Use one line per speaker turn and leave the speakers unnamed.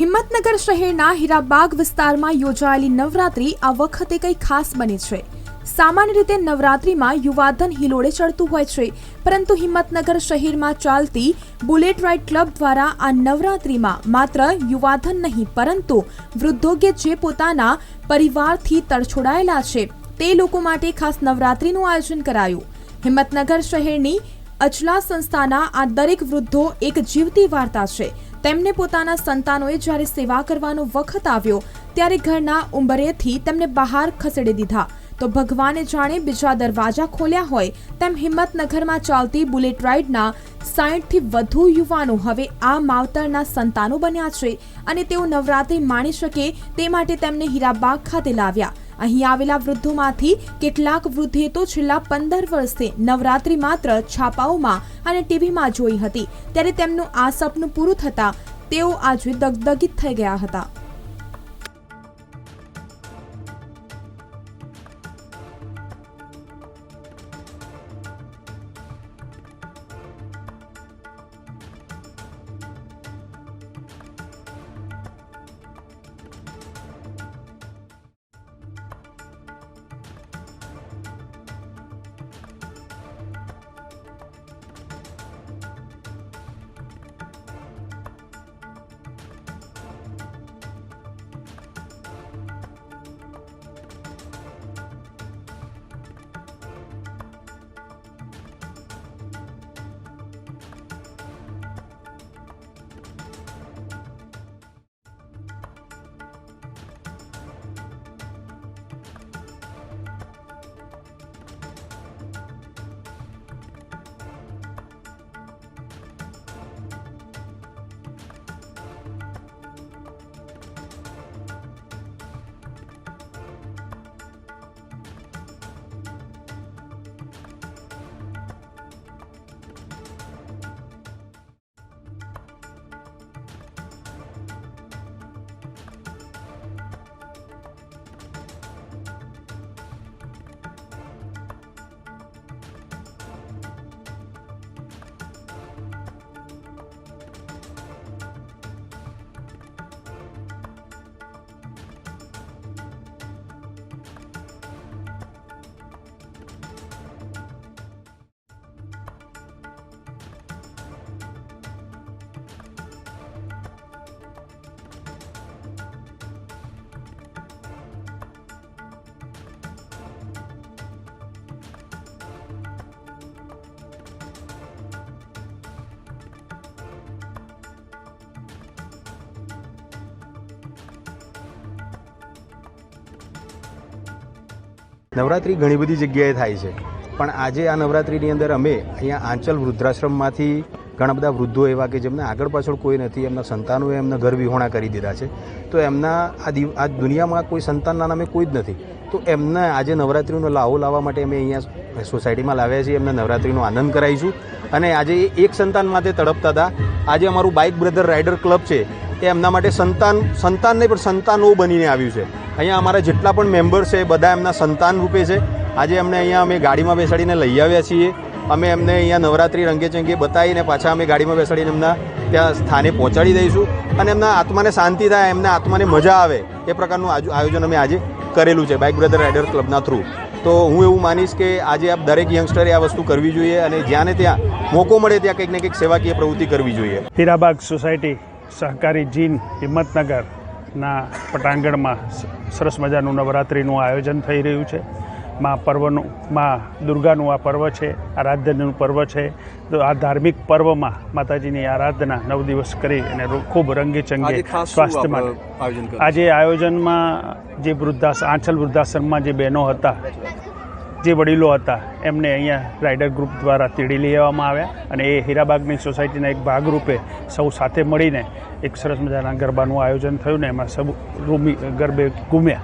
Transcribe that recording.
હિંમતનગર શહેરના હીરાબાગ વિસ્તારમાં યોજાયેલી નવરાત્રી આ વખતે કંઈ ખાસ બની છે. સામાન્ય રીતે નવરાત્રીમાં યુવાધન હિલોળે ચડતું હોય છે, પરંતુ હિંમતનગર શહેરમાં ચાલતી બુલેટ રાઇડ ક્લબ દ્વારા આ નવરાત્રીમાં માત્ર યુવાધન નહીં, પરંતુ વૃદ્ધો કે જે પોતાના પરિવારથી તરછોડાયેલા છે, તે લોકો માટે ખાસ નવરાત્રીનું આયોજન કરાયું. હિંમતનગર શહેરની અચલા સંસ્થાના આ દરેક વૃદ્ધો એક જીવતી વાર્તા છે. તેમને પોતાના સંતાનોએ જ્યારે સેવા કરવાનો વખત આવ્યો, ત્યારે ઘરના ઉંબરેથી તેમને બહાર ખસેડી દીધા. તો ભગવાને જાણે બીજા દરવાજા ખોલ્યા હોય, તેમ હિંમતનગરમાં ચાલતી બુલેટ રાઇડના સાઠથી વધુ યુવાનો હવે આ માવતરના સંતાનો બન્યા છે અને તેઓ નવરાત્રિ માણી શકે તે માટે તેમને હીરાબાગ ખાતે લાવ્યા. અહીં આવેલા વૃદ્ધોમાંથી કેટલાક વૃદ્ધે તો છેલ્લા પંદર વર્ષથી નવરાત્રિ માત્ર છાપાઓમાં અને ટીવીમાં જોઈ હતી. ત્યારે તેમનું આ સપનું પૂરું થતાં તેઓ આજે દગદગિત થઈ ગયા હતા.
નવરાત્રિ ઘણી બધી જગ્યાએ થાય છે. પણ આજે આ નવરાત્રિની અંદર અમે અહીંયા આંચલ વૃદ્ધાશ્રમમાંથી ઘણા બધા વૃદ્ધો એવા કે જેમને આગળ પાછળ કોઈ નથી, એમના સંતાનોએ એમના ઘર વિહોણા કરી દીધા છે. તો એમના આ દિવ, આ દુનિયામાં કોઈ સંતાનના નામે કોઈ જ નથી. તો એમને આજે નવરાત્રિનો લાહો લાવવા માટે અમે અહીંયા સોસાયટીમાં લાવ્યા છીએ, એમને નવરાત્રિનો આનંદ કરાવીશું. અને આજે એક સંતાન માટે તડપતા હતા. આજે અમારું બાઇક બ્રધર રાઇડર ક્લબ છે એ એમના માટે સંતાન સંતાન નહીં, પણ સંતાનો બનીને આવ્યું છે. અહીંયા અમારા જેટલા પણ મેમ્બર છે બધા એમના સંતાન રૂપે છે. આજે અમને અહીંયા અમે ગાડીમાં બેસાડીને લઈ આવ્યા છીએ. અમે એમને અહીંયા નવરાત્રિ રંગે ચંગે બતાવીને પાછા અમે ગાડીમાં બેસાડીને એમના ત્યાં સ્થાને પહોંચાડી દઈશું. અને એમના આત્માને શાંતિ થાય, એમના આત્માને મજા આવે, એ પ્રકારનું આયોજન અમે આજે કરેલું છે, બાઇક બ્રધર રાઇડર ક્લબના થ્રુ. તો હું એવું માનીશ કે આજે આપ દરેક યંગસ્ટરે આ વસ્તુ કરવી જોઈએ અને જ્યાં ને ત્યાં મોકો મળે, ત્યાં કંઈક ને કંઈક સેવાકીય પ્રવૃત્તિ કરવી જોઈએ.
હીરાબાગ સોસાયટી. સહકારી જીન હિંમતનગરના પટાંગણમાં સરસ મજાનું નવરાત્રિનું આયોજન થઈ રહ્યું છે. માં પર્વનું માં દુર્ગાનું આ પર્વ છે આરાધ્યનું પર્વ છે. તો આ ધાર્મિક પર્વમાં માતાજીની આરાધના નવ દિવસ કરી અને ખૂબ રંગે ચંગે સ્વાસ્થ્ય માટે આજે આયોજનમાં જે વૃદ્ધાશ આંચલ વૃદ્ધાશ્રમમાં જે બહેનો હતા જે વડીલો હતા, એમને અહીંયા રાઇડર ગ્રુપ દ્વારા તેડી લેવામાં આવ્યા અને એ હીરાબાગની સોસાયટીના એક ભાગરૂપે સૌ સાથે મળીને એક સરસ મજાના ગરબાનું આયોજન થયું ને એમાં સૌ રૂમી ગરબે ઘૂમ્યા